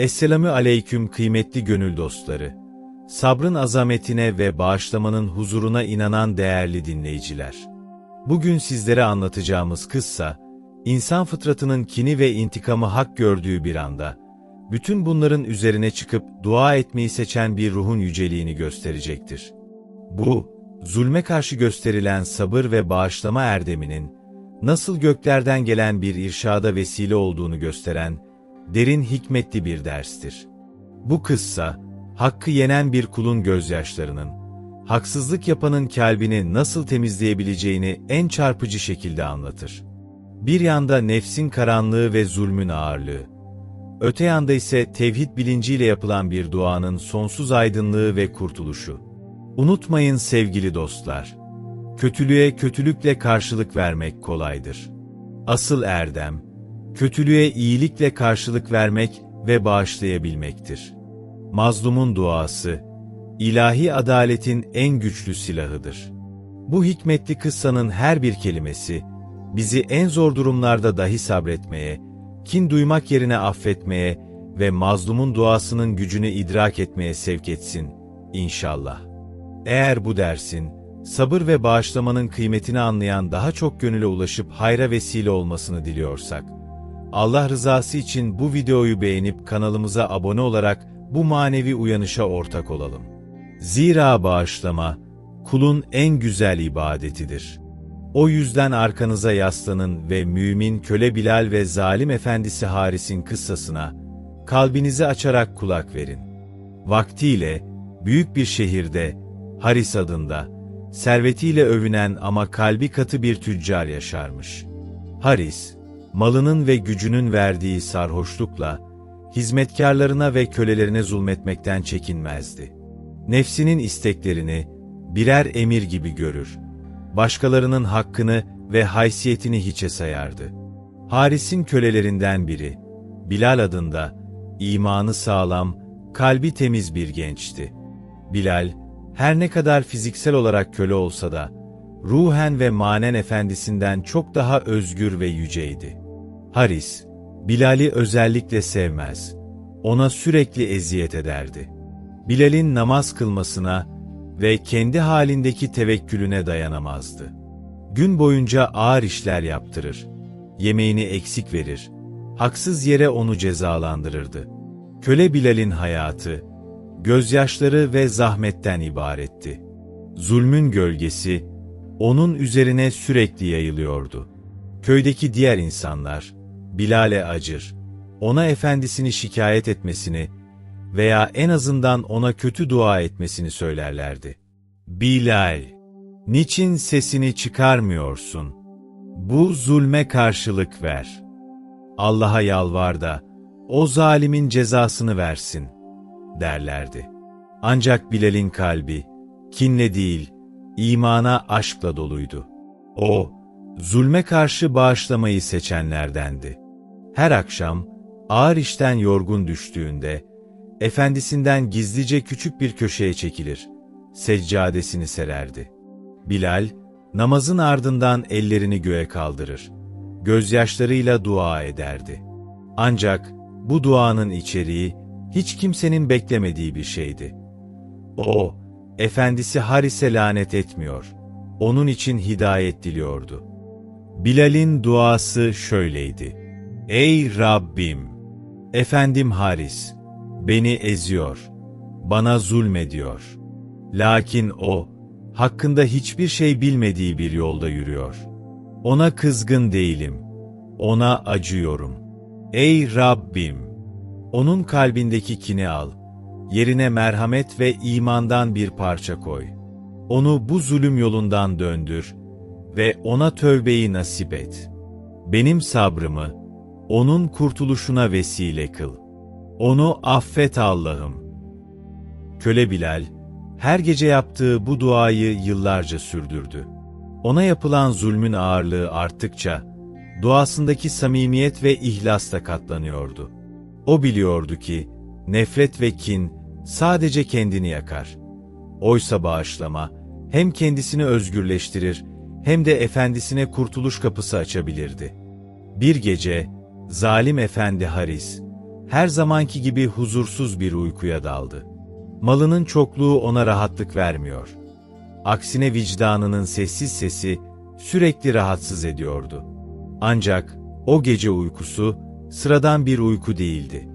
Esselamü aleyküm kıymetli gönül dostları. Sabrın azametine ve bağışlamanın huzuruna inanan değerli dinleyiciler. Bugün sizlere anlatacağımız kıssa, insan fıtratının kini ve intikamı hak gördüğü bir anda, bütün bunların üzerine çıkıp dua etmeyi seçen bir ruhun yüceliğini gösterecektir. Bu, zulme karşı gösterilen sabır ve bağışlama erdeminin, nasıl göklerden gelen bir irşada vesile olduğunu gösteren, derin hikmetli bir derstir. Bu kıssa, hakkı yenen bir kulun gözyaşlarının, haksızlık yapanın kalbini nasıl temizleyebileceğini en çarpıcı şekilde anlatır. Bir yanda nefsin karanlığı ve zulmün ağırlığı, öte yanda ise tevhid bilinciyle yapılan bir duanın sonsuz aydınlığı ve kurtuluşu. Unutmayın sevgili dostlar, kötülüğe kötülükle karşılık vermek kolaydır. Asıl erdem, kötülüğe iyilikle karşılık vermek ve bağışlayabilmektir. Mazlumun duası, ilahi adaletin en güçlü silahıdır. Bu hikmetli kıssanın her bir kelimesi, bizi en zor durumlarda dahi sabretmeye, kin duymak yerine affetmeye ve mazlumun duasının gücünü idrak etmeye sevk etsin, inşallah. Eğer bu dersin, sabır ve bağışlamanın kıymetini anlayan daha çok gönüle ulaşıp hayra vesile olmasını diliyorsak, Allah rızası için bu videoyu beğenip kanalımıza abone olarak bu manevi uyanışa ortak olalım. Zira bağışlama, kulun en güzel ibadetidir. O yüzden arkanıza yaslanın ve mümin köle Bilal ve zalim efendisi Haris'in kıssasına, kalbinizi açarak kulak verin. Vaktiyle, büyük bir şehirde, Haris adında, servetiyle övünen ama kalbi katı bir tüccar yaşarmış. Haris, malının ve gücünün verdiği sarhoşlukla, hizmetkarlarına ve kölelerine zulmetmekten çekinmezdi. Nefsinin isteklerini birer emir gibi görür. Başkalarının hakkını ve haysiyetini hiçe sayardı. Haris'in kölelerinden biri, Bilal adında, imanı sağlam, kalbi temiz bir gençti. Bilal, her ne kadar fiziksel olarak köle olsa da, ruhen ve manen efendisinden çok daha özgür ve yüceydi. Haris, Bilal'i özellikle sevmez, ona sürekli eziyet ederdi. Bilal'in namaz kılmasına ve kendi halindeki tevekkülüne dayanamazdı. Gün boyunca ağır işler yaptırır, yemeğini eksik verir, haksız yere onu cezalandırırdı. Köle Bilal'in hayatı, gözyaşları ve zahmetten ibaretti. Zulmün gölgesi, onun üzerine sürekli yayılıyordu. Köydeki diğer insanlar, Bilal'e acır, ona efendisini şikayet etmesini veya en azından ona kötü dua etmesini söylerlerdi. Bilal, niçin sesini çıkarmıyorsun? Bu zulme karşılık ver. Allah'a yalvar da, o zalimin cezasını versin, derlerdi. Ancak Bilal'in kalbi, kinle değil, imana aşkla doluydu. O, zulme karşı bağışlamayı seçenlerdendi. Her akşam, ağır işten yorgun düştüğünde, efendisinden gizlice küçük bir köşeye çekilir, seccadesini sererdi. Bilal, namazın ardından ellerini göğe kaldırır, gözyaşlarıyla dua ederdi. Ancak bu duanın içeriği hiç kimsenin beklemediği bir şeydi. O, efendisi Haris'e lanet etmiyor, onun için hidayet diliyordu. Bilal'in duası şöyleydi. Ey Rabbim! Efendim Haris, beni eziyor, bana zulmediyor. Lakin o, hakkında hiçbir şey bilmediği bir yolda yürüyor. Ona kızgın değilim, ona acıyorum. Ey Rabbim! Onun kalbindeki kini al, yerine merhamet ve imandan bir parça koy. Onu bu zulüm yolundan döndür ve ona tövbeyi nasip et. Benim sabrımı, onun kurtuluşuna vesile kıl. Onu affet Allah'ım. Köle Bilal, her gece yaptığı bu duayı yıllarca sürdürdü. Ona yapılan zulmün ağırlığı arttıkça, duasındaki samimiyet ve ihlas da katlanıyordu. O biliyordu ki, nefret ve kin sadece kendini yakar. Oysa bağışlama, hem kendisini özgürleştirir, hem de efendisine kurtuluş kapısı açabilirdi. Bir gece, zalim efendi Haris, her zamanki gibi huzursuz bir uykuya daldı. Malının çokluğu ona rahatlık vermiyor. Aksine vicdanının sessiz sesi sürekli rahatsız ediyordu. Ancak o gece uykusu sıradan bir uyku değildi.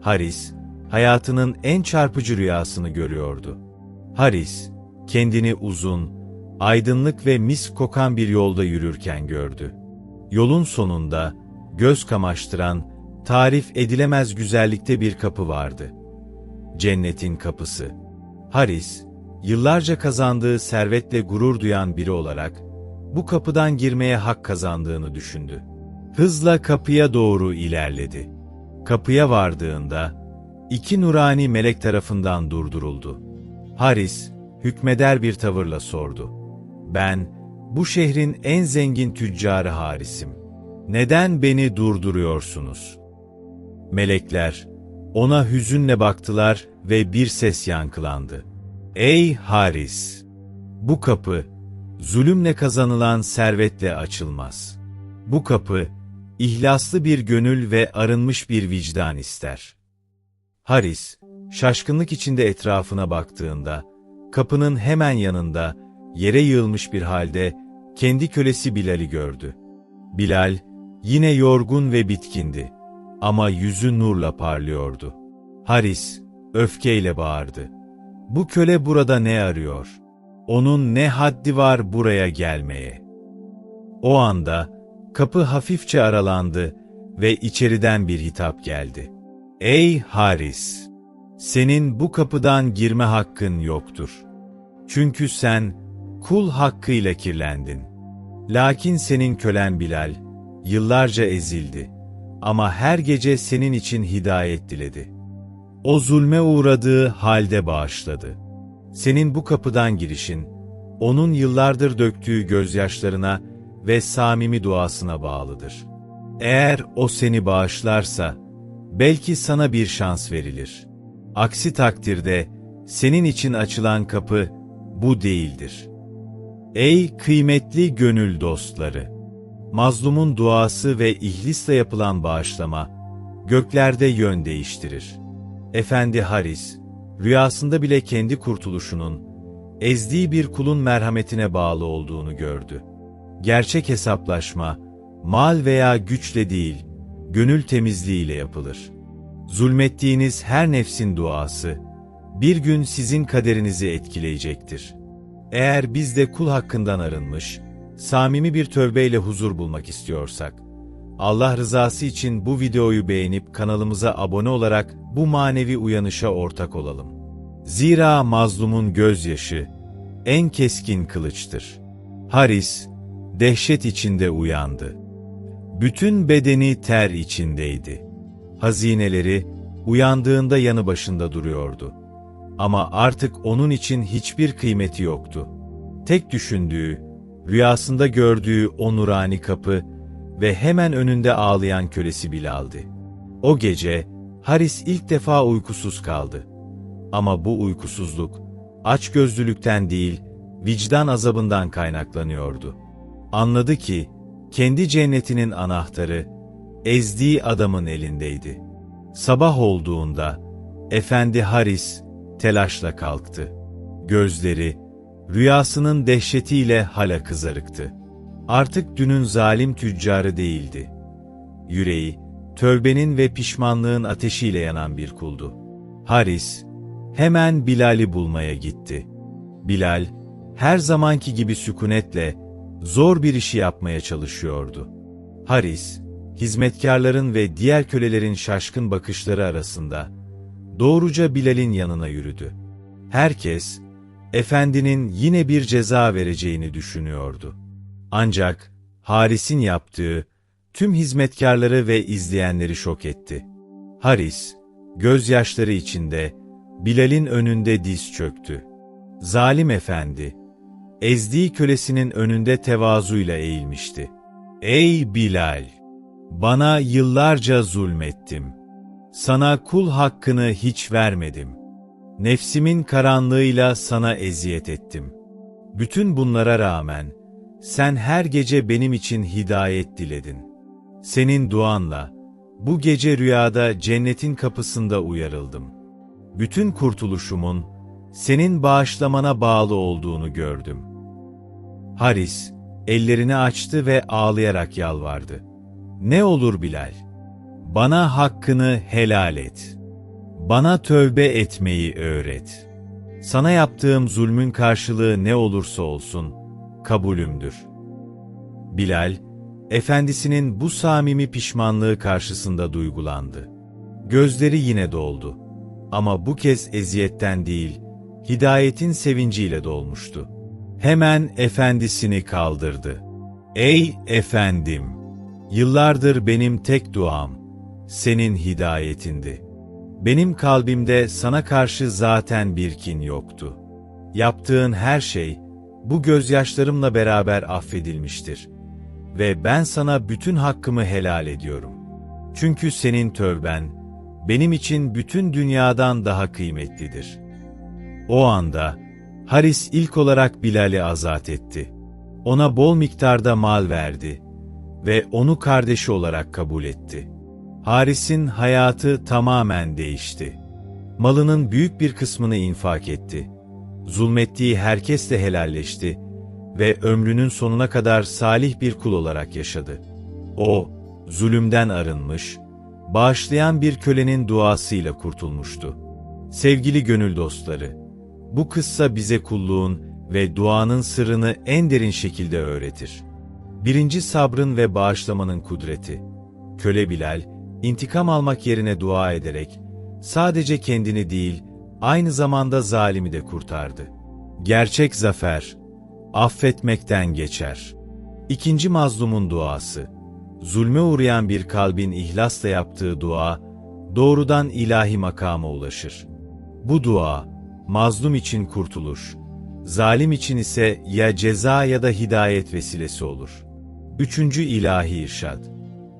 Haris, hayatının en çarpıcı rüyasını görüyordu. Haris, kendini uzun, aydınlık ve mis kokan bir yolda yürürken gördü. Yolun sonunda, göz kamaştıran, tarif edilemez güzellikte bir kapı vardı. Cennetin kapısı. Haris, yıllarca kazandığı servetle gurur duyan biri olarak, bu kapıdan girmeye hak kazandığını düşündü. Hızla kapıya doğru ilerledi. Kapıya vardığında, iki nurani melek tarafından durduruldu. Haris, hükmeder bir tavırla sordu. Ben, bu şehrin en zengin tüccarı Haris'im. Neden beni durduruyorsunuz? Melekler, ona hüzünle baktılar ve bir ses yankılandı. Ey Haris! Bu kapı, zulümle kazanılan servetle açılmaz. Bu kapı, ihlaslı bir gönül ve arınmış bir vicdan ister. Haris, şaşkınlık içinde etrafına baktığında, kapının hemen yanında, yere yığılmış bir halde, kendi kölesi Bilal'i gördü. Bilal, yine yorgun ve bitkindi. Ama yüzü nurla parlıyordu. Haris, öfkeyle bağırdı. Bu köle burada ne arıyor? Onun ne haddi var buraya gelmeye? O anda, kapı hafifçe aralandı ve içeriden bir hitap geldi. Ey Haris! Senin bu kapıdan girme hakkın yoktur. Çünkü sen kul hakkıyla kirlendin. Lakin senin kölen Bilal, yıllarca ezildi. Ama her gece senin için hidayet diledi. O zulme uğradığı halde bağışladı. Senin bu kapıdan girişin, onun yıllardır döktüğü gözyaşlarına ve samimi duasına bağlıdır. Eğer o seni bağışlarsa, belki sana bir şans verilir. Aksi takdirde, senin için açılan kapı, bu değildir. Ey kıymetli gönül dostları! Mazlumun duası ve ihlisle yapılan bağışlama, göklerde yön değiştirir. Efendi Haris, rüyasında bile kendi kurtuluşunun, ezdiği bir kulun merhametine bağlı olduğunu gördü. Gerçek hesaplaşma, mal veya güçle değil, gönül temizliğiyle yapılır. Zulmettiğiniz her nefsin duası, bir gün sizin kaderinizi etkileyecektir. Eğer biz de kul hakkından arınmış, samimi bir tövbeyle huzur bulmak istiyorsak, Allah rızası için bu videoyu beğenip kanalımıza abone olarak bu manevi uyanışa ortak olalım. Zira mazlumun gözyaşı en keskin kılıçtır. Haris, dehşet içinde uyandı. Bütün bedeni ter içindeydi. Hazineleri uyandığında yanı başında duruyordu. Ama artık onun için hiçbir kıymeti yoktu. Tek düşündüğü, rüyasında gördüğü o nurani kapı ve hemen önünde ağlayan kölesi Bilal'di. O gece Haris ilk defa uykusuz kaldı. Ama bu uykusuzluk açgözlülükten değil, vicdan azabından kaynaklanıyordu. Anladı ki kendi cennetinin anahtarı ezdiği adamın elindeydi. Sabah olduğunda Efendi Haris telaşla kalktı. Gözleri rüyasının dehşetiyle hala kızarıktı. Artık dünün zalim tüccarı değildi. Yüreği, tövbenin ve pişmanlığın ateşiyle yanan bir kuldu. Haris, hemen Bilal'i bulmaya gitti. Bilal, her zamanki gibi sükunetle, zor bir işi yapmaya çalışıyordu. Haris, hizmetkarların ve diğer kölelerin şaşkın bakışları arasında, doğruca Bilal'in yanına yürüdü. Herkes, efendinin yine bir ceza vereceğini düşünüyordu. Ancak Haris'in yaptığı tüm hizmetkarları ve izleyenleri şok etti. Haris, gözyaşları içinde Bilal'in önünde diz çöktü. Zalim efendi, ezdiği kölesinin önünde tevazuyla eğilmişti. Ey Bilal! Bana yıllarca zulmettim. Sana kul hakkını hiç vermedim.'' Nefsimin karanlığıyla sana eziyet ettim. Bütün bunlara rağmen, sen her gece benim için hidayet diledin. Senin duanla, Bu gece rüyada cennetin kapısında uyarıldım. Bütün kurtuluşumun, senin bağışlamana bağlı olduğunu gördüm. Haris, ellerini açtı ve ağlayarak yalvardı. Ne olur Bilal, bana hakkını helal et. Bana tövbe etmeyi öğret. Sana yaptığım zulmün karşılığı ne olursa olsun, kabulümdür. Bilal, efendisinin bu samimi pişmanlığı karşısında duygulandı. Gözleri yine doldu. Ama bu kez eziyetten değil, hidayetin sevinciyle dolmuştu. Hemen efendisini kaldırdı. Ey efendim! Yıllardır benim tek duam, senin hidayetindi. Benim kalbimde sana karşı zaten bir kin yoktu. Yaptığın her şey, bu gözyaşlarımla beraber affedilmiştir. Ve ben sana bütün hakkımı helal ediyorum. Çünkü senin tövben, benim için bütün dünyadan daha kıymetlidir. O anda, Haris ilk olarak Bilal'i azat etti. Ona bol miktarda mal verdi ve onu kardeşi olarak kabul etti. Haris'in hayatı tamamen değişti. Malının büyük bir kısmını infak etti. Zulmettiği herkesle helalleşti ve ömrünün sonuna kadar salih bir kul olarak yaşadı. O, zulümden arınmış, bağışlayan bir kölenin duasıyla kurtulmuştu. Sevgili gönül dostları, bu kıssa bize kulluğun ve duanın sırrını en derin şekilde öğretir. Birinci sabrın ve bağışlamanın kudreti. Köle Bilal, intikam almak yerine dua ederek, sadece kendini değil, aynı zamanda zalimi de kurtardı. Gerçek zafer, affetmekten geçer. İkinci mazlumun duası. Zulme uğrayan bir kalbin ihlasla yaptığı dua, doğrudan ilahi makama ulaşır. Bu dua, mazlum için kurtuluş, zalim için ise ya ceza ya da hidayet vesilesi olur. Üçüncü ilahi irşad.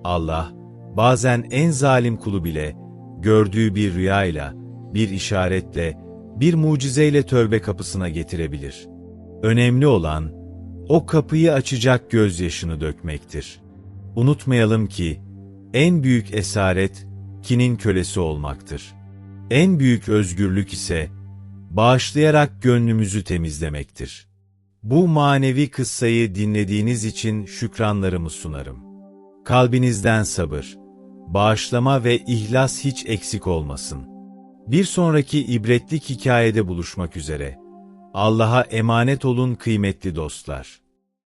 Allah, bazen en zalim kulu bile, gördüğü bir rüyayla, bir işaretle, bir mucizeyle tövbe kapısına getirebilir. Önemli olan, o kapıyı açacak gözyaşını dökmektir. Unutmayalım ki, en büyük esaret, kinin kölesi olmaktır. En büyük özgürlük ise, bağışlayarak gönlümüzü temizlemektir. Bu manevi kıssayı dinlediğiniz için şükranlarımı sunarım. Kalbinizden sabır, bağışlama ve ihlas hiç eksik olmasın. Bir sonraki ibretlik hikayede buluşmak üzere. Allah'a emanet olun kıymetli dostlar.